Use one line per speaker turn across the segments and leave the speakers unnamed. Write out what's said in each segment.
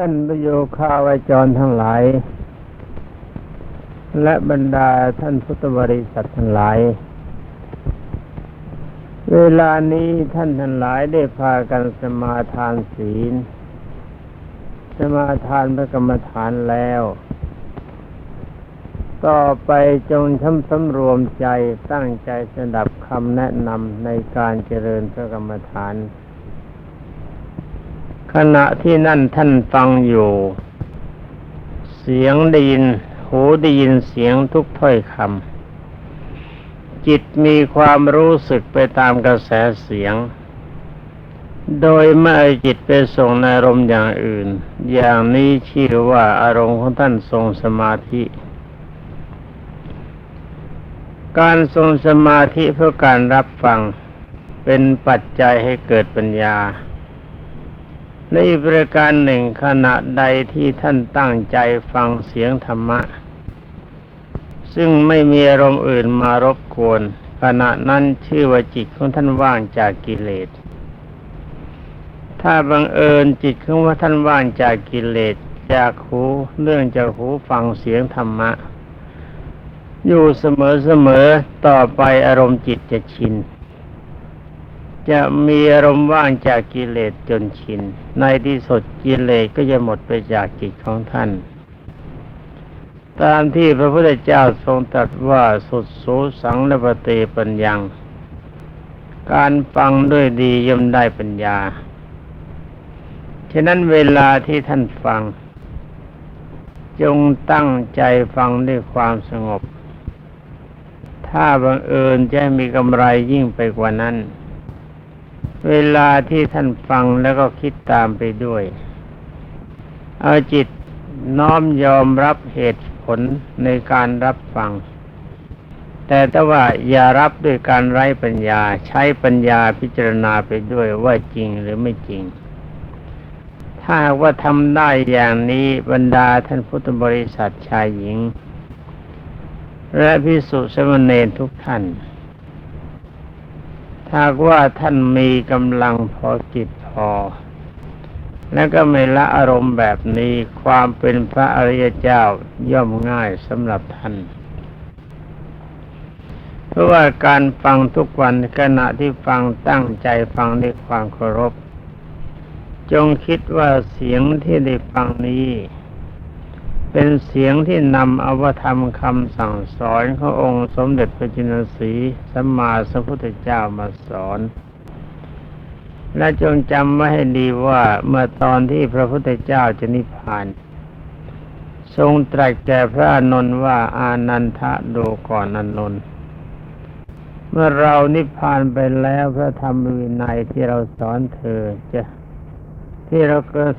ท่านประโยคาวาจรทั้งหลาย และบรรดาท่านพุทธบริษัททั้งหลาย เวลานี้ท่านทั้งหลายได้พากันสมาทานศีล สมาทานพระกรรมฐานแล้ว ต่อไปจงช้ำสำรวมใจตั้งใจสดับคำแนะนำในการเจริญพระกรรมฐาน ขณะที่นั่นท่านฟังอยู่ เสียงได้ยิน หูได้ยินเสียงทุกถ้อยคำจิตมีความรู้สึกไปตามกระแสเสียง โดยไม่เอาจิตไปส่งในอารมณ์อย่างอื่น อย่างนี้ชื่อว่าอารมณ์ของท่านทรงสมาธิการทรงสมาธิเพื่อการรับฟังเป็นปัจจัยให้เกิดปัญญา ในประการหนึ่งขณะใดที่ท่านตั้งใจฟังเสียงธรรมะ ซึ่งไม่มีอารมณ์อื่นมารบกวน ขณะนั้นชื่อว่าจิตของท่านว่างจากกิเลส ถ้าบังเอิญจิตของว่าท่านว่างจากกิเลสจากหูเรื่องจากหูฟังเสียงธรรมะ อยู่เสมอเสมอต่อไปอารมณ์จิตจะชิน จะมีอารมณ์ว่างจากกิเลสจนชิน ในที่สุดกิเลสก็จะหมดไปจากจิตของท่าน ตามที่พระพุทธเจ้าทรงตรัสว่าสุดสูสังและปเตปัญญัง การฟังด้วยดีย่อมได้ปัญญา ฉะนั้นเวลาที่ท่านฟัง จงตั้งใจฟังด้วยความสงบ ถ้าบังเอิญจะมีกำไรยิ่งไปกว่านั้น เวลาที่ท่านฟังแล้วก็คิดตามไปด้วย เอาจิตน้อมยอมรับเหตุผลในการรับฟัง แต่ถ้าว่าอย่ารับด้วยการไร้ปัญญาใช้ปัญญาพิจารณาไปด้วยว่าจริงหรือไม่จริง ถ้าว่าทำได้อย่างนี้บรรดาท่านพุทธบริษัทชายหญิง และพิสุสมณเณรทุกท่าน ถ้าว่าท่านมีกำลังพอจิตพอ แล้วก็ไม่ละอารมณ์แบบนี้ความเป็นพระอริยเจ้าย่อมง่ายสำหรับท่านเพราะว่าการฟังทุกวันขณะที่ฟังตั้งใจฟังด้วยความเคารพ จงคิดว่าเสียงที่ได้ฟังนี้ เป็นเสียงที่นำอวธรรมคำสั่งสอนขององค์สมเด็จพระจินสีสัมมาสัมพุทธเจ้ามาสอน และจงจำไว้ให้ดีว่าเมื่อตอนที่พระพุทธเจ้าจะนิพพาน ทรงตรัสแก่พระอานนท์ว่าอานันทะดูก่อนอานนท์เมื่อเรานิพพานไปแล้วพระธรรมวินัยที่เราสอนเธอจะ ที่เราเกิด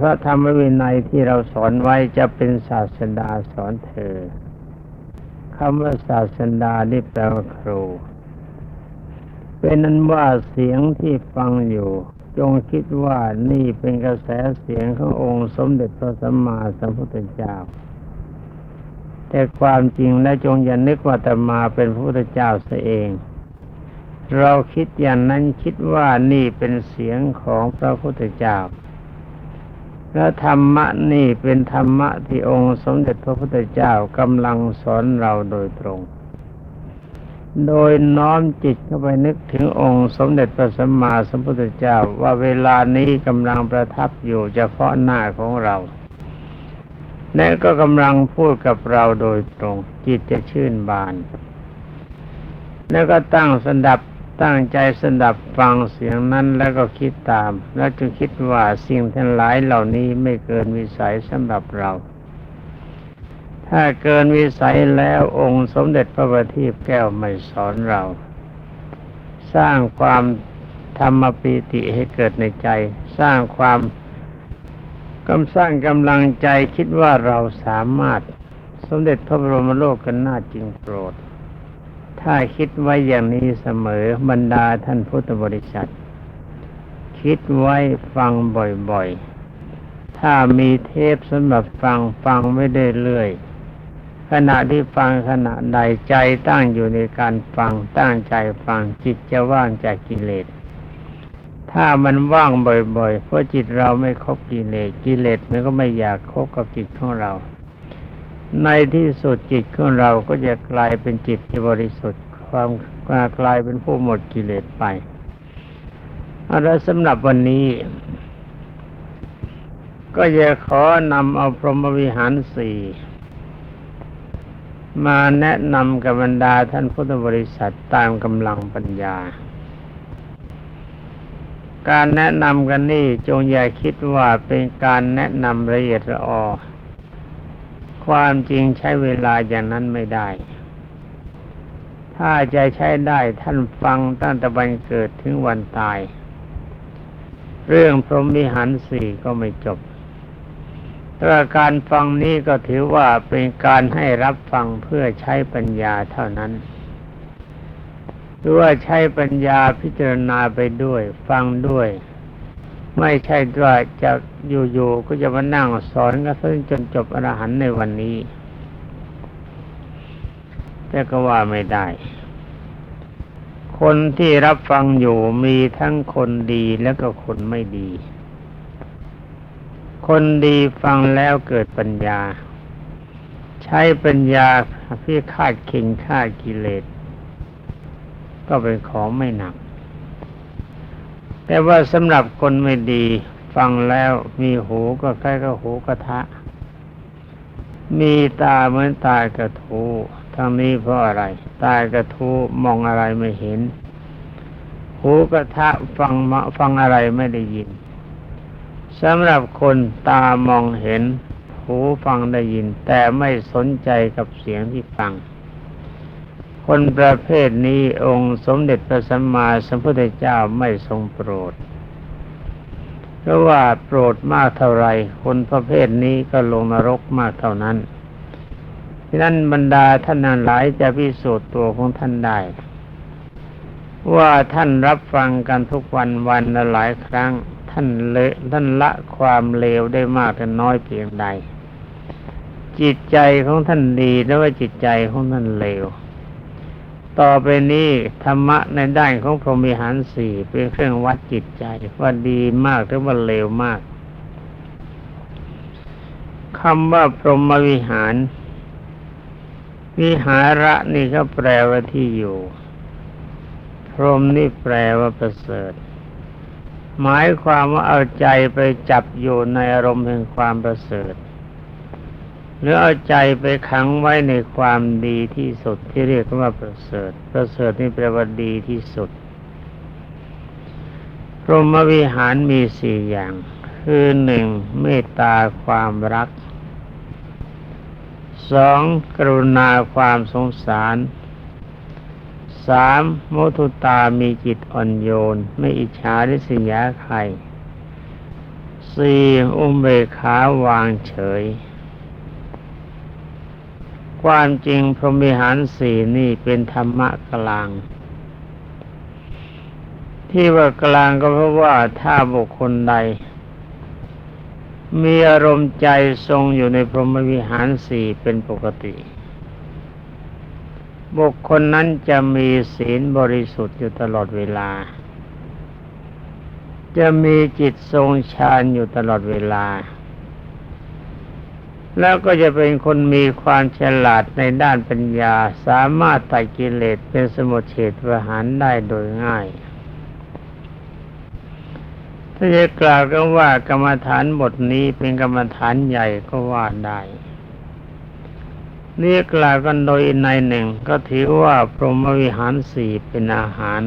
พระธรรมวินัยที่เราสอนไว้จะเป็นศาสดาสอนเธอคำว่าศาสดานี่แปลว่าครู เป็นนั้นว่าเสียงที่ฟังอยู่ จงคิดว่านี่เป็นกระแสเสียงขององค์สมเด็จพระสัมมาสัมพุทธเจ้า แต่ความจริงและจงอย่านึกว่าแต่มาเป็นพระพุทธเจ้าเสียเอง เราคิดอย่างนั้นคิดว่านี่เป็นเสียงของพระพุทธเจ้า และธรรมะนี่เป็นธรรมะที่องค์สมเด็จพระพุทธเจ้ากำลังสอนเราโดยตรง โดยน้อมจิตเข้าไปนึกถึงองค์สมเด็จพระสัมมาสัมพุทธเจ้าว่าเวลานี้กำลังประทับอยู่เฉพาะหน้าของเราและก็กำลังพูดกับเราโดยตรง จิตจะชื่นบาน แล้วก็ตั้งสันดับ ตั้งใจสดับฟังเสียงนั้นแล้วก็คิดตาม แล้วจึงคิดว่าสิ่งทั้งหลายเหล่านี้ไม่เกินวิสัยสำหรับเรา ถ้าเกินวิสัยแล้วองค์สมเด็จพระบัณฑิตแก้วไม่สอนเรา สร้างความธรรมปีติให้เกิดในใจ สร้างความกำสร้างกำลังใจคิดว่าเราสามารถ สมเด็จพระบรมโลกกันนาจึงโปรด ถ้าคิดไว้อย่างนี้เสมอบรรดาท่านพุทธบริษัท คิดไว้ฟังบ่อยๆ ถ้ามีเทปสำหรับฟังฟังไม่ได้เรื่อยขณะที่ฟังขณะใดใจตั้งอยู่ในการฟังตั้งใจฟังจิตจะว่างจากกิเลส ถ้ามันว่างบ่อยๆ เพราะจิตเราไม่คบกิเลสกิเลสมันก็ไม่อยากคบกับจิตของเรา ในที่สุดจิตของเราก็จะกลายเป็นจิตที่บริสุทธิ์ ความกลายเป็นผู้หมดกิเลสไปเอาละสำหรับวันนี้ ก็จะขอนำเอาพรหมวิหารสี่มาแนะนำกับบรรดาท่านพุทธบริษัทตามกำลังปัญญา การแนะนำกันนี่จงอย่าคิดว่าเป็นการแนะนำละเอียดละออ ความจริงใช้เวลาอย่างนั้นไม่ได้ ถ้าจะใช้ได้ท่านฟังตั้งแต่วันเกิดถึงวันตาย เรื่องพรหมวิหารสี่ก็ไม่จบแต่การฟังนี้ก็ถือว่าเป็นการให้รับฟังเพื่อใช้ปัญญาเท่านั้นหรือว่าใช้ปัญญาพิจารณาไปด้วย ฟังด้วย ไม่ใช่ว่าจะอยู่ๆก็จะมานั่งสอนกันจนจบอรหันต์ในวันนี้ แต่ก็ว่าไม่ได้ คนที่รับฟังอยู่มีทั้งคนดีและก็คนไม่ดี คนดีฟังแล้วเกิดปัญญา ใช้ปัญญาพิคาดเข่งฆ่ากิเลส ก็เป็นของไม่หนัก แต่ว่าสำหรับคนไม่ดี ฟังแล้วมีหูก็ใกล้กับหูกระทะ มีตาเหมือนตากระทูทั้งนี้เพราะอะไร ตากระทูมองอะไรไม่เห็น หูกระทะฟังมาฟังอะไรไม่ได้ยินสำหรับคนตามองเห็น หูฟังได้ยิน แต่ไม่สนใจกับเสียงที่ฟัง คนประเภทนี้องค์สมเด็จพระสัมมาสัมพุทธเจ้าไม่ทรงโปรด เพราะว่าโปรดมากเท่าไร คนประเภทนี้ก็ลงนรกมากเท่านั้นที่นั้นบรรดาท่านนั้นหลายจะพิสูจน์ตัวของท่านได้ ว่าท่านรับฟังกันทุกวันวันละหลายครั้ง ท่านเลท่านละความเลวได้มากแต่น้อยเพียงใด จิตใจของท่านดีหรือว่าจิตใจของท่านเลว ต่อไปนี้ธรรมะในด้านของพรหมิหารสี่เป็นเครื่องวัดจิตใจว่าดีมากหรือว่าเลวมากคำว่าพรหมวิหาร วิหาระนี่ก็แปลว่าที่อยู่ พรหมนี่แปลว่าประเสริฐ หมายความว่าเอาใจไปจับอยู่ในอารมณ์แห่งความประเสริฐ หรือเอาใจไปขังไว้ในความดีที่สุดที่เรียกว่าประเสริฐ ประเสริฐนี่แปลว่าดีที่สุดพรหมวิหารมีสี่อย่าง คือหนึ่งเมตตาความรักสองกรุณาความสงสารสามโมทุตามีจิตอ่อนโยน ไม่อิจฉาริษยาใครสี่อุเบกขาวางเฉย ความจริงพรหมวิหารสี่นี่เป็นธรรมะกลาง ที่ว่ากลางก็เพราะว่าถ้าบุคคลใด มีอารมณ์ใจทรงอยู่ในพรหมวิหารสี่เป็นปกติ บุคคลนั้นจะมีศีลบริสุทธิ์อยู่ตลอดเวลา จะมีจิตทรงฌานอยู่ตลอดเวลา แล้วก็จะเป็นคนมีความฉลาดในด้านปัญญา สามารถตัดกิเลสเป็นสมุทเฉทประหารได้โดยง่ายถ้าจะกล่าวกันว่ากรรมฐานบทนี้เป็นกรรมฐานใหญ่ก็ว่าได้นี่กล่าวกันโดยในหนึ่งก็ถือว่าพรหมวิหารสี่เป็นอาหาร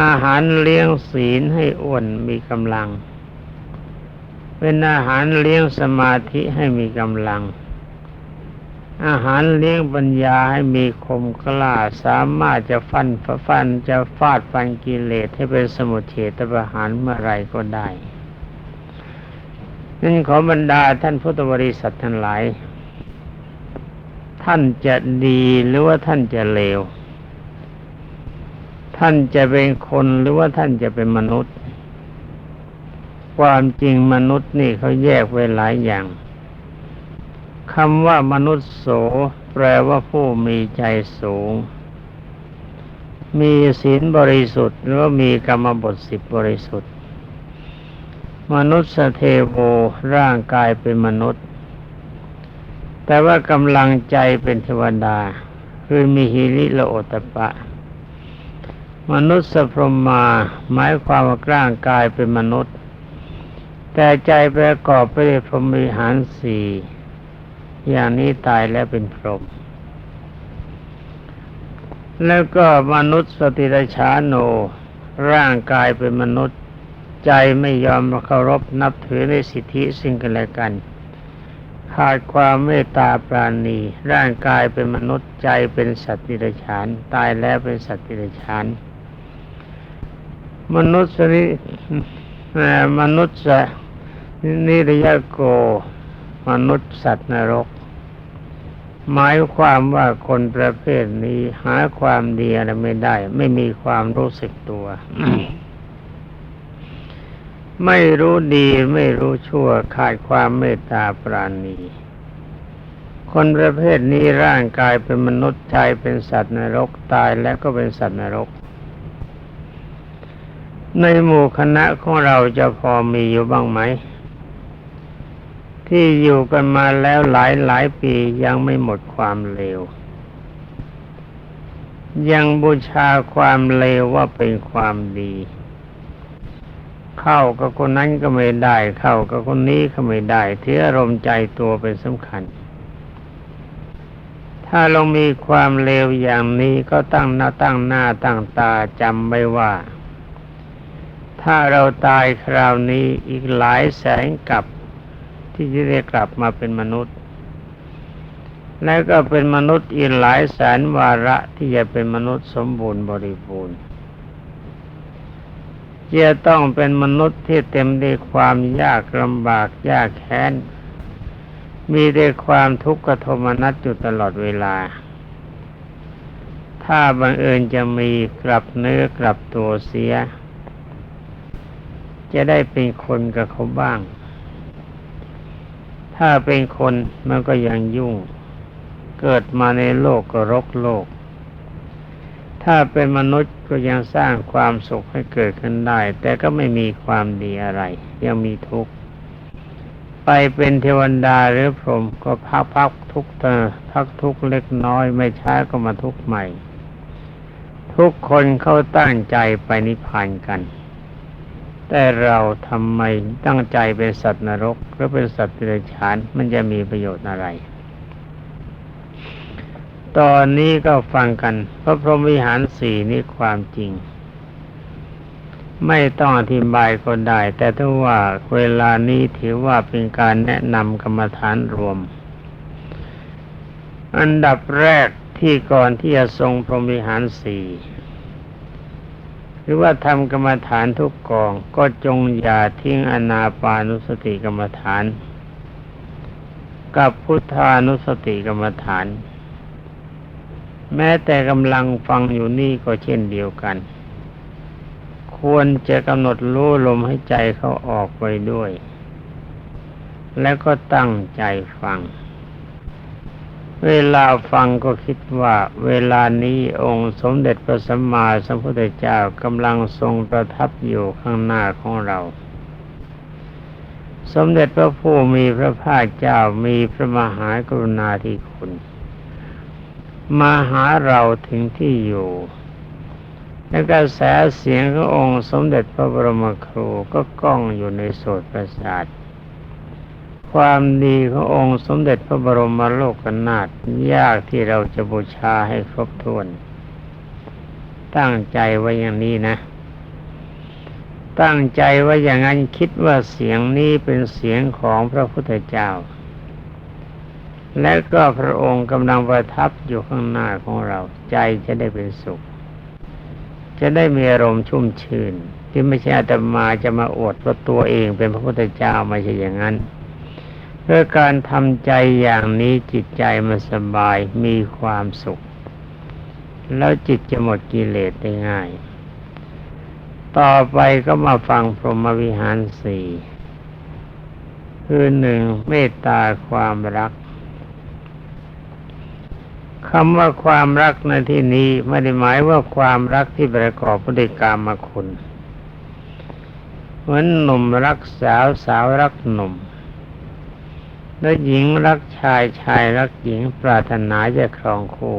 อาหารเลี้ยงศีลให้อ้วนมีกำลัง เป็นอาหารเลี้ยงสมาธิให้มีกำลัง อาหารเลี้ยงปัญญาให้มีคมกล้าสามารถจะฟันฟันจะฟาดฟันกิเลสให้เป็นสมุทเฉตประหารเมื่อไรก็ได้นั่นขอบรรดาท่านพุทธบริษัททั้งหลาย ท่านจะดีหรือว่าท่านจะเลว ท่านจะเป็นคนหรือว่าท่านจะเป็นมนุษย์ ความจริงมนุษย์นี่เขาแยกไว้หลายอย่างคำว่ามนุษย์โส แปลว่าผู้มีใจสูง มีศีลบริสุทธิ์หรือว่ามีกรรมบทสิบบริสุทธิ์ มนุษย์เทโวร่างกายเป็นมนุษย์ แต่ว่ากำลังใจเป็นเทวดา คือมีฮิริโลโอตปะ มนุษย์สพรหมาหมายความว่าร่างกายเป็นมนุษย์ แต่ใจประกอบไปด้วยพรหมวิหารสี่อย่างนี้ตายแล้วเป็นพรหมแล้วก็มนุษย์สติรชาโน ร่างกายเป็นมนุษย์ใจไม่ยอมเคารพนับถือในสิทธิสิ่งกันและกัน ขาดความเมตตาปราณี ร่างกายเป็นมนุษย์ใจเป็นสัตว์ดิรชานตายแล้วเป็นสัตว์ดิรชานมนุษย์นิมนุษย์ นิรยโก มนุษย์สัตว์นรก หมายความว่าคนประเภทนี้หาความดีอะไรไม่ได้ ไม่มีความรู้สึกตัว ไม่รู้ดีไม่รู้ชั่วขาดความเมตตาปราณีคนประเภทนี้ร่างกายเป็นมนุษย์ใจเป็นสัตว์นรกตายแล้วก็เป็นสัตว์นรก ในหมู่คณะของเราจะพอมีอยู่บ้างไหม ที่อยู่กันมาแล้วหลายหลายปียังไม่หมดความเลว ยังบูชาความเลวว่าเป็นความดี เข้ากับคนนั้นก็ไม่ได้ เข้ากับคนนี้ก็ไม่ได้เที่อารมณ์ใจตัวเป็นสำคัญ ถ้าเรามีความเลวอย่างนี้ก็ตั้งหน้าตั้งหน้าตั้งตาจำไว้ว่าถ้าเราตายคราวนี้อีกหลายแสนกับ ที่จะได้กลับมาเป็นมนุษย์ แล้วก็เป็นมนุษย์อีกหลายแสนวาระที่จะเป็นมนุษย์สมบูรณ์บริบูรณ์จะต้องเป็นมนุษย์ที่เต็มด้วยความยากลำบากยากแค้น มีแต่ความทุกข์กระทมนัสอยู่ตลอดเวลา ถ้าบังเอิญจะมีกลับเนื้อกลับตัวเสีย จะได้เป็นคนกับเขาบ้าง ถ้าเป็นคนมันก็ยังยุ่ง เกิดมาในโลกก็รกโลก ถ้าเป็นมนุษย์ก็ยังสร้างความสุขให้เกิดขึ้นได้ แต่ก็ไม่มีความดีอะไร ยังมีทุกข์ ไปเป็นเทวดาหรือพรหมก็พักพักทุกเธอพักทุกเล็กน้อยไม่ช้าก็มาทุกข์ใหม่ ทุกคนเขาตั้งใจไปนิพพานกัน แต่เราทำไมตั้งใจเป็นสัตว์นรกหรือเป็นสัตว์เดรัจฉานมันจะมีประโยชน์อะไร ตอนนี้ก็ฟังกันพระพรหมวิหารสี่นี่ความจริง ไม่ต้องอธิบายก็ได้ แต่ถ้าว่าเวลานี้ถือว่าเป็นการแนะนำกรรมฐานรวม อันดับแรกที่ก่อนที่จะทรงพรหมวิหารสี่ รือว่าทำกรรมฐานทุกกองก็จงอย่าทิ้งอนาปานุสติกรรมฐาน กับพุทธานุสติกรรมฐาน แม้แต่กำลังฟังอยู่นี่ก็เช่นเดียวกัน ควรจะกำหนดรู้ลมให้ใจเขาออกไปด้วย แล้วก็ตั้งใจฟัง เวลาฟังก็คิดว่า เวลานี้องค์สมเด็จพระสัมมาสัมพุทธเจ้ากำลังทรงประทับอยู่ข้างหน้าของเรา สมเด็จพระผู้มีพระภาคเจ้ามีพระมหากรุณาธิคุณ มาหาเราถึงที่อยู่ และกระแสเสียงขององค์สมเด็จพระบรมครูก็ก้องอยู่ในโสตประสาท ความดีขององค์สมเด็จพระบรมโลกนาถยากที่เราจะบูชาให้ครบถ้วน ตั้งใจไว้อย่างนี้นะ ตั้งใจไว้อย่างนั้นคิดว่าเสียงนี้เป็นเสียงของพระพุทธเจ้า และก็พระองค์กำลังประทับอยู่ข้างหน้าของเราใจจะได้เป็นสุข จะได้มีอารมณ์ชุ่มชื่น ที่ไม่ใช่อาตมาจะมาอวดว่าตัวเองเป็นพระพุทธเจ้าไม่ใช่อย่างนั้น เพื่อการทำใจอย่างนี้จิตใจมันสบายมีความสุข แล้วจิตจะหมดกิเลสได้ง่าย ต่อไปก็มาฟังพรหมวิหารสี่คือหนึ่งเมตตาความรักคำว่าความรักในที่นี้ไม่ได้หมายว่าความรักที่ประกอบพฤติกรรมคุณ เหมือนหนุ่มรักสาวสาวรักหนุ่ม และหญิงรักชายชายรักหญิงปรารถนาจะครองคู่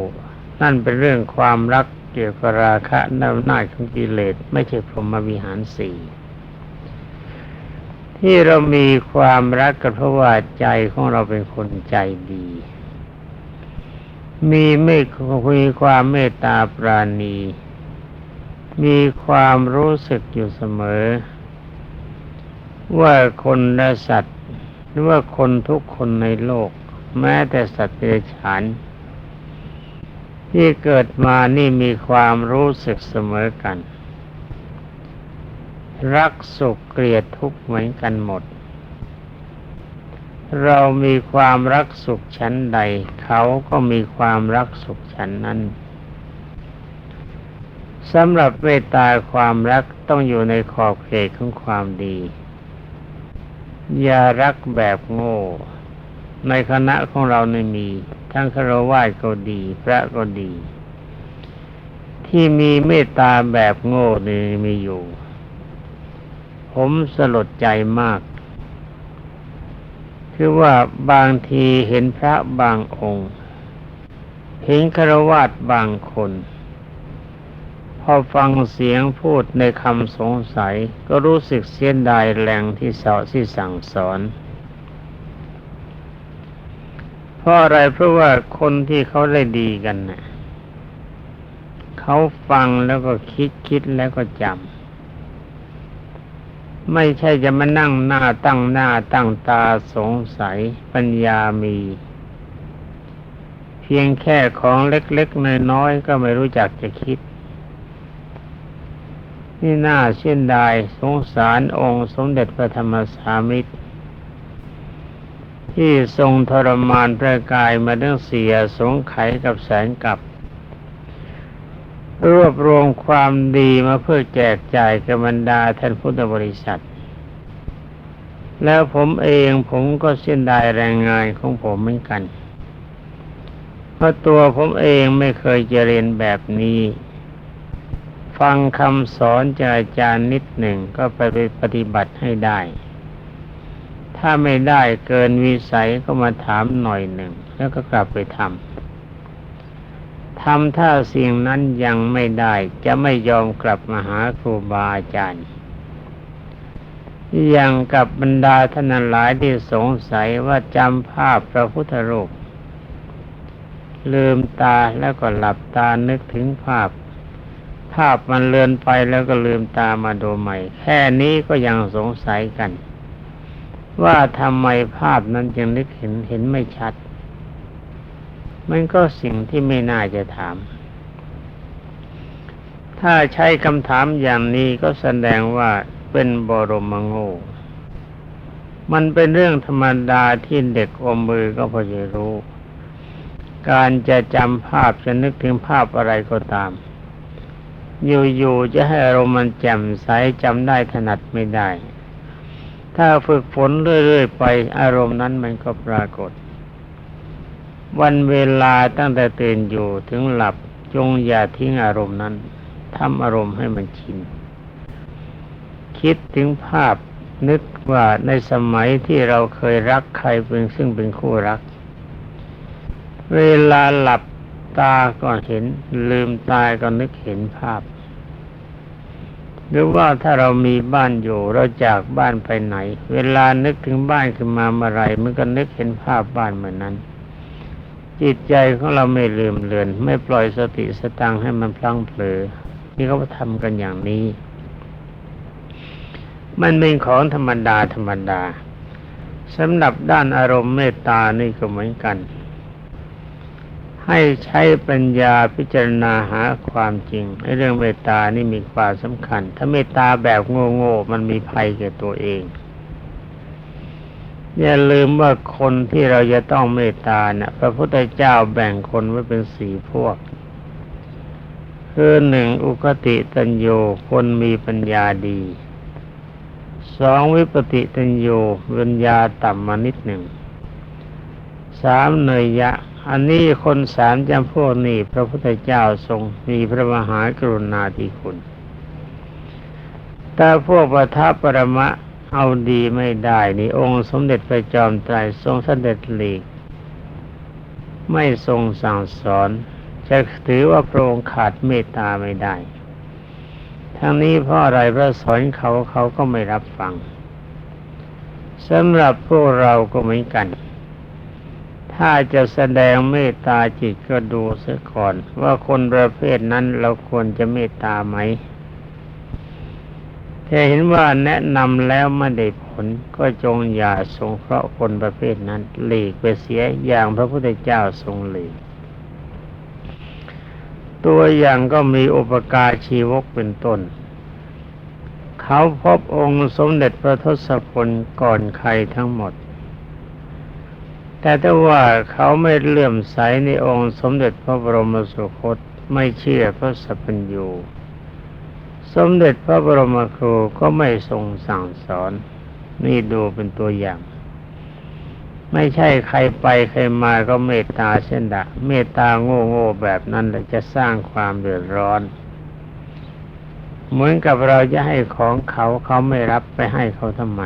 นั่นเป็นเรื่องความรักเกี่ยวกับราคะนำหน้าของกิเลสไม่ใช่พรหมวิหารสี่ที่เรามีความรักกันเพราะว่าใจของเราเป็นคนใจดี มีไม่มีความเมตตาปราณี มีความรู้สึกอยู่เสมอ ว่าคนและสัตว์ หรือว่าคนทุกคนในโลก แม้แต่สัตว์เดรัจฉานที่เกิดมานี่มีความรู้สึกเสมอกัน รักสุขเกลียดทุกข์เหมือนกันหมด เรามีความรักสุขชั้นใด เขาก็มีความรักสุขชั้นนั้นสำหรับเมตตาความรักต้องอยู่ในขอบเขตของความดี อย่ารักแบบโง่ ในคณะของเราในมี ทั้งคารวะก็ดี พระก็ดี ที่มีเมตตาแบบโง่นี่มีอยู่ ผมสลดใจมาก คือว่าบางทีเห็นพระบางองค์เห็นคารวะบางคน พอฟังเสียงพูดในคำสงสัย ก็รู้สึกเสียดายแรงที่สอนที่สั่งสอนเพราะอะไรเพราะว่าคนที่เขาได้ดีกันนะ่ะเขาฟังแล้วก็คิดคิดแล้วก็จำไม่ใช่จะมานั่งหน้าตั้งหน้าตั้งตาสงสัยปัญญามี เพียงแค่ของเล็กๆน้อยๆก็ไม่รู้จักจะคิด นี่น่าเช่นใดสงสารองค์สมเด็จพระธรรมสามิตร ที่ทรงทรมานพระกายมาเรื่องเสียสงไขกับแสนกับ รวบรวมความดีมาเพื่อแจกจ่ายกับบรรดาท่านพุทธบริษัท แล้วผมเองผมก็เส้นได้แรงงานของผมเหมือนกัน เพราะตัวผมเองไม่เคยจะเรียนแบบนี้ ฟังคำสอนจากอาจารย์นิดหนึ่งก็ไปปฏิบัติให้ได้ ถ้าไม่ได้เกินวิสัยก็มาถามหน่อยหนึ่ง แล้วก็กลับไปทำทำถ้าสิ่งนั้นยังไม่ได้จะไม่ยอมกลับมาหาครูบาอาจารย์อย่างกับบรรดาท่านหลายที่สงสัยว่าจำภาพพระพุทธรูปลืมตาแล้วก็หลับตานึกถึงภาพ ภาพมันเลือนไปแล้วก็ลืมตามาดูใหม่ แค่นี้ก็ยังสงสัยกัน ว่าทำไมภาพนั้นจึงนึกเห็นเห็นไม่ชัด มันก็สิ่งที่ไม่น่าจะถาม ถ้าใช้คำถามอย่างนี้ก็แสดงว่าเป็นบรมโง่มันเป็นเรื่องธรรมดาที่เด็กอมมือก็พอจะรู้ การจะจำภาพจะนึกถึงภาพอะไรก็ตาม อยู่ๆจะให้อารมณ์มันแจ่มใสจำได้ถนัดไม่ได้ ถ้าฝึกฝนเรื่อยๆไป อารมณ์นั้นมันก็ปรากฏ วันเวลาตั้งแต่ตื่นอยู่ถึงหลับจงอย่าทิ้งอารมณ์นั้นทำอารมณ์ให้มันชิน คิดถึงภาพนึกว่าในสมัยที่เราเคยรักใครเป็นซึ่งเป็นคู่รัก เวลาหลับตาก็เห็น ลืมตาก็นึกเห็นภาพ หรือว่าถ้าเรามีบ้านอยู่เราจากบ้านไปไหน เวลานึกถึงบ้านขึ้นมาเมื่อไรมันก็นึกเห็นภาพบ้านเหมือนนั้น จิตใจของเราไม่ลืมเลือน ไม่ปล่อยสติสตังให้มันพลั้งเผลอที่เขาทำกันอย่างนี้ มันเป็นของธรรมดาธรรมดาสำหรับด้านอารมณ์เมตตานี่ก็เหมือนกัน ให้ใช้ปัญญาพิจารณาหาความจริงในเรื่องเมตตานี่มีความสำคัญ ถ้าเมตตาแบบโง่ๆมันมีภัยแก่ตัวเอง อย่าลืมว่าคนที่เราจะต้องเมตตานะ่ะพระพุทธเจ้าแบ่งคนไว้เป็นสี่พวกคือหนึ่งอุคติตัญโยคนมีปัญญาดีสองวิปติตัญโยปัญญาต่ำมานิดหนึ่งสามเนยยะ อันนี้คนสามจำพวกนี้ พระพุทธเจ้าทรงมีพระมหากรุณาธิคุณแต่พวกประทับปรมะเอาดีไม่ได้นี่องค์สมเด็จพระจอมไตรทรงสเสด็จหลีก ไม่ทรงสั่งสอน จะถือว่าพระองค์ขาดเมตตาไม่ได้ ทั้งนี้เพราะอะไรพระสอนเขาเขาก็ไม่รับฟังสำหรับพวกเราก็เหมือนกัน ถ้าจะแสดงเมตตาจิตก็ดูเสียก่อน ว่าคนประเภทนั้นเราควรจะเมตตาไหมถ้าเห็นว่าแนะนำแล้วไม่ได้ผลก็จงอย่าสงเคราะห์คนประเภทนั้นหลีกไปเสียอย่างพระพุทธเจ้าทรงหลีก ตัวอย่างก็มีอุปการชีวกเป็นต้น เขาพบองค์สมเด็จพระทศพลก่อนใครทั้งหมด แต่ถ้าว่าเขาไม่เลื่อมใสในองค์สมเด็จพระบรมสุคตไม่เชื่อพระสัพพัญญูสมเด็จพระบรมครูก็ไม่ทรงสั่งสอน นี่ดูเป็นตัวอย่าง ไม่ใช่ใครไปใครมาก็เมตตาเช่นดะเมตตาโง่โง่แบบนั้นเลยจะสร้างความเดือดร้อน เหมือนกับเราจะให้ของเขาเขาไม่รับไปให้เขาทำไม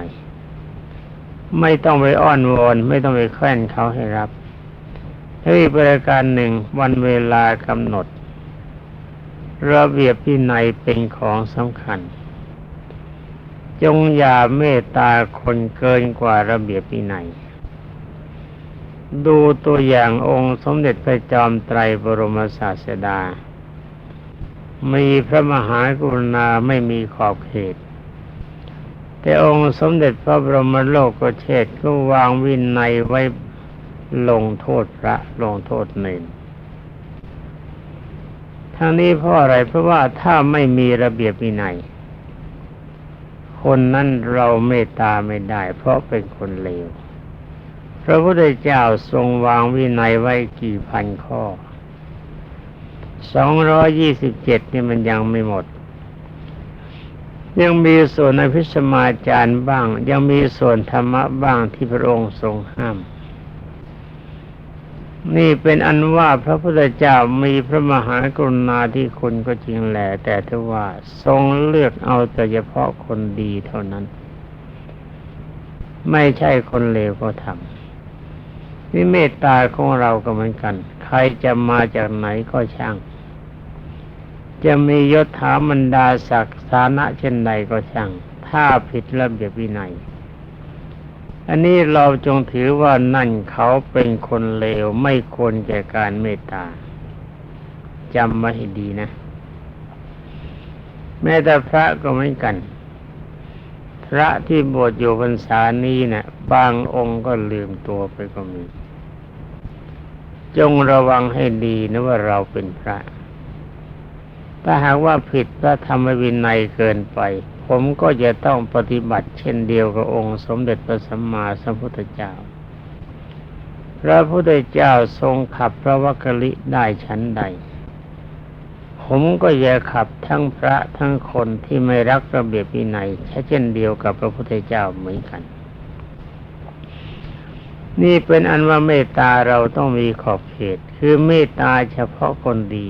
ไม่ต้องไปอ้อนวอน ไม่ต้องไปแคว้นเขาให้รับถ้ประการหนึ่งวันเวลากำหนด ระเบียบพินัยเป็นของสำคัญ จงอย่าเมตตาคนเกินกว่าระเบียบพินัยดูตัวอย่างองค์สมเด็จพระจอมไตรบรมศาสดา มีพระมหากรุณาไม่มีขอบเขต แต่องค์สมเด็จพระบรมโลกเชษก็วางวินัยไว้ลงโทษพระลงโทษเนรทั้งนี้เพราะอะไรเพราะว่าถ้าไม่มีระเบียบวินัย คนนั้นเราเมตตาไม่ได้ เพราะเป็นคนเลวพระพุทธเจ้าทรงวางวินัยไว้กี่พันข้อสองร้อยี่สิบเจ็ดนี่มันยังไม่หมด ยังมีส่วนในพิสมาจารย์บ้าง ยังมีส่วนธรรมะบ้างที่พระองค์ทรงห้าม นี่เป็นอันว่าพระพุทธเจ้ามีพระมหากรุณาธิคุณก็จริงแหละแต่ถ้าว่าทรงเลือกเอาแต่เฉพาะคนดีเท่านั้น ไม่ใช่คนเลวก็ทำนี่เมตตาของเราก็เหมือนกัน ใครจะมาจากไหนก็ช่าง จะมียศถาบรรดาศักดิ์ฐานะเช่นใดก็ช่าง ถ้าผิดระเบียบวินัย อันนี้เราจงถือว่านั่นเขาเป็นคนเลวไม่ควรแก่การเมตตาจำไว้ให้ดีนะ แม้แต่พระก็เหมือนกัน พระที่บวชอยู่พรรษานี้นะ่ะบางองค์ก็ลืมตัวไปก็มี จงระวังให้ดีนะว่าเราเป็นพระ ถ้าหากว่าผิดพระธรรมวินัยเกินไป ผมก็จะต้องปฏิบัติเช่นเดียวกับองค์สมเด็จพระสัมมาสัมพุทธเจ้า พระพุทธเจ้าทรงขับพระวักกลิได้ชั้นใด ผมก็จะขับทั้งพระทั้งคนที่ไม่รักระเบียบวินัยเช่นเดียวกับพระพุทธเจ้าเหมือนกันนี่เป็นอันว่าเมตตาเราต้องมีขอบเขต คือเมตตาเฉพาะคนดี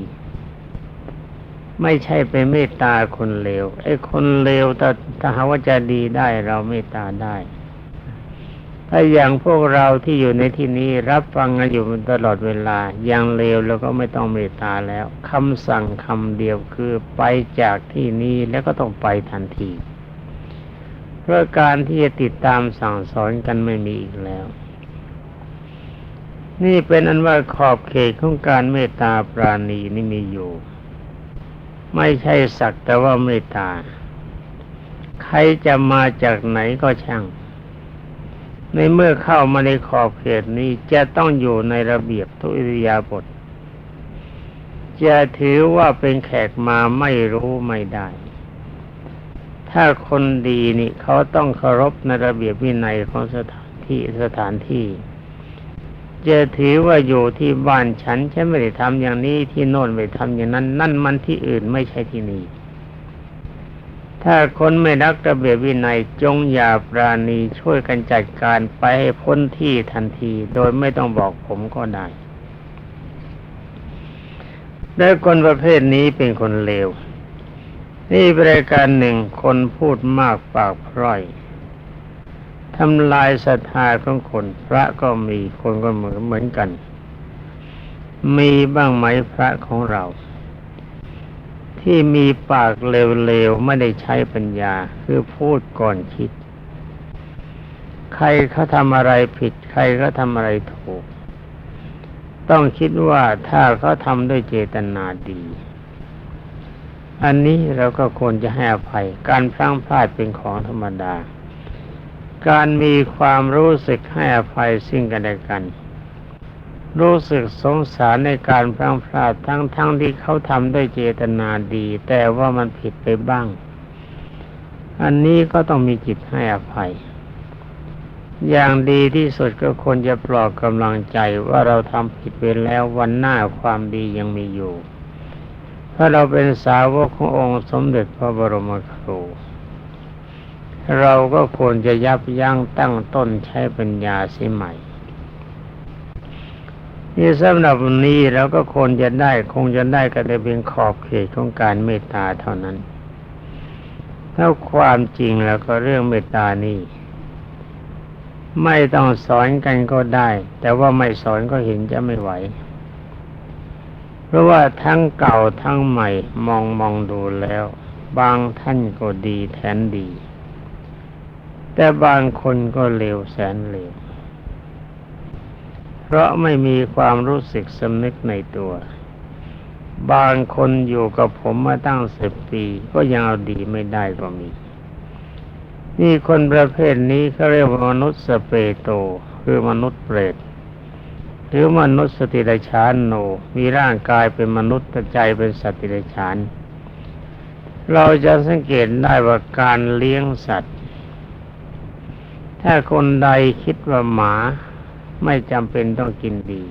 ไม่ใช่ไปเมตตาคนเลวไอ้คนเลวถ้าถ้าหาว่าจะดีได้เราเมตตาได้ ถ้าอย่างพวกเราที่อยู่ในที่นี้รับฟังกันอยู่ตลอดเวลาอย่างเลวแล้วก็ไม่ต้องเมตตาแล้วคำสั่งคำเดียวคือไปจากที่นี้แล้วก็ต้องไปทันทีเพราะการที่จะติดตามสั่งสอนกันไม่มีอีกแล้ว นี่เป็นอันว่าขอบเขตของการเมตตาปราณีนี่มีอยู่ ไม่ใช่สักแต่ว่าเมตตา ใครจะมาจากไหนก็ช่าง ในเมื่อเข้ามาในขอบเขตนี้จะต้องอยู่ในระเบียบทุอิริยาบถจะถือว่าเป็นแขกมาไม่รู้ไม่ได้ ถ้าคนดีนี่เขาต้องเคารพในระเบียบวินัยของสถานที่สถานที่ จะถือว่าอยู่ที่บ้านฉันฉันไม่ได้ทำอย่างนี้ที่โน่นไม่ทำอย่างนั้น นั่นมันที่อื่นไม่ใช่ที่นี่ถ้าคนไม่รักระเบียบวินัยจงอย่าปราณีช่วยกันจัดการไปให้พ้นที่ทันที โดยไม่ต้องบอกผมก็ได้และคนประเภทนี้เป็นคนเลว นี่ปรายการหนึ่งคนพูดมากปากพร่อย ทำลายศรัทธาของคน พระก็มีคนก็เหมือนเหมือนกัน มีบ้างไหมพระของเรา ที่มีปากเลวๆ ไม่ได้ใช้ปัญญา คือพูดก่อนคิด ใครเขาทำอะไรผิด ใครเขาทำอะไรถูก ต้องคิดว่าถ้าเขาทำด้วยเจตนาดีอันนี้เราก็ควรจะให้อภัย การพลั้งพลาดเป็นของธรรมดา การมีความรู้สึกให้อภัยซึ่งกันและกัน รู้สึกสงสารในการพลังพลาดทั้งๆทที่เขาทำด้วยเจตนาดี แต่ว่ามันผิดไปบ้าง อันนี้ก็ต้องมีจิตให้อภัย อย่างดีที่สุดก็ควรจะปลอบกำลังใจว่าเราทำผิดไปแล้ววันหน้าความดียังมีอยู่ถ้าเราเป็นสาวกขององค์สมเด็จพระบรมครู เราก็ควรจะยับยั้งตั้งต้นใช้ปัญญาเสียใหม่ นี่สำหรับวันนี้เราก็ควรจะได้คงจะได้ก็แต่เพียงขอบเขตของการเมตตาเท่านั้น ถ้าความจริงแล้วก็เรื่องเมตตานี่ไม่ต้องสอนกันก็ได้ แต่ว่าไม่สอนก็เห็นจะไม่ไหว เพราะว่าทั้งเก่าทั้งใหม่มองมองดูแล้ว บางท่านก็ดีแทนดี แต่บางคนก็เลวแสนเลว เพราะไม่มีความรู้สึกสำนึกในตัว บางคนอยู่กับผมมาตั้งสิบปี ก็ยังเอาดีไม่ได้ก็มี นี่คนประเภทนี้เขาเรียกว่ามนุษย์สเปโต คือมนุษย์เปรตหรือมนุษย์สติรชานโน มีร่างกายเป็นมนุษย์แต่ใจเป็นสติรชาน เราจะสังเกตได้ว่าการเลี้ยงสัตว์ ถ้าคนใดคิดว่าหมาไม่จำเป็นต้องกินดี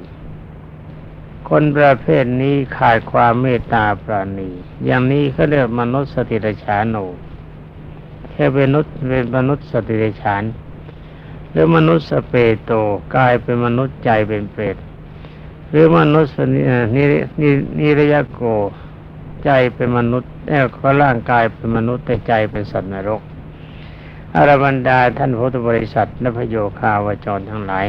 คนประเภทนี้ขาดความเมตตาปราณี อย่างนี้เขาเรียกมนุษย์สติรชานโนแค่เป็นมนุษย์เป็นมนุษย์สติเดชานหรือมนุษย์สเปโตกายเป็นมนุษย์ใจเป็นเปรตหรือมนุษย์นินินินิรยโกใจเป็นมนุษย์แล้วก็ร่างกายเป็นมนุษย์แต่ใจเป็นสัตว์นรก อารบรรดาท่านพุทธบริษัทและพโยคาวจรทั้งหลาย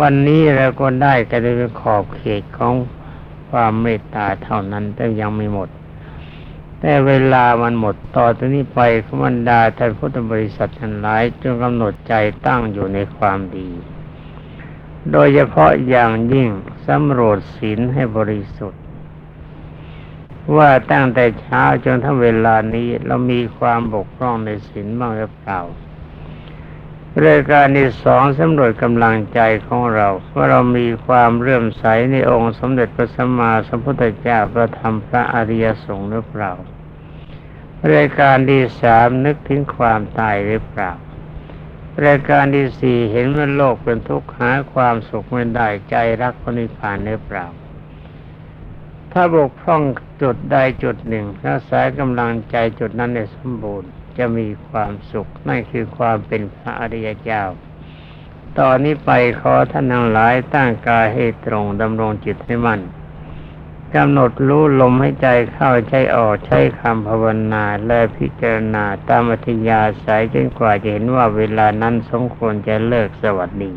วันนี้เราก็ได้กันเป็นขอบเขตของความเมตตาเท่านั้นแต่ยังไม่หมด แต่เวลามันหมดต่อจากนี้ไปขมันดาท่านพุทธบริษัททั้งหลายจงกำหนดใจตั้งอยู่ในความดี โดยเฉพาะอย่างยิ่งสำรวจศีลให้บริสุทธิ์ ว่าตั้งแต่เช้าจนถึงเวลานี้เรามีความบกพร่องในศีลบ้างหรือเปล่าเรายการที่สองสำรวจกำลังใจของเราว่าเรามีความเรื่มใสในองค์สมเด็จพระสัมมาสัมพุทธเจ้าพระธรรมพระอริยสงฆ์หรือเปล่ารายการที่สามนึกถึงความตายหรือเปล่ารายการที่สี่เห็นว่าโลกเป็นทุกข์หาความสุขไม่ได้ใจรักพระนิพพานหรือเปล่า ถ้าบกพร่องจุดใดจุดหนึ่งรักษากำลังใจจุดนั้นในสมบูรณ์จะมีความสุขนั่นคือความเป็นพระอริยเจ้า ตอนนี้ไปขอท่านทั้งหลายตั้งกายให้ตรงดำรงจิตให้มั่นกำหนดรู้ลมให้ใจเข้าใจออกใช้คำภาวนาและพิจารณาตามอัธยาศัยจนกว่าจะเห็นว่าเวลานั้นสมควรจะเลิกสวัสดี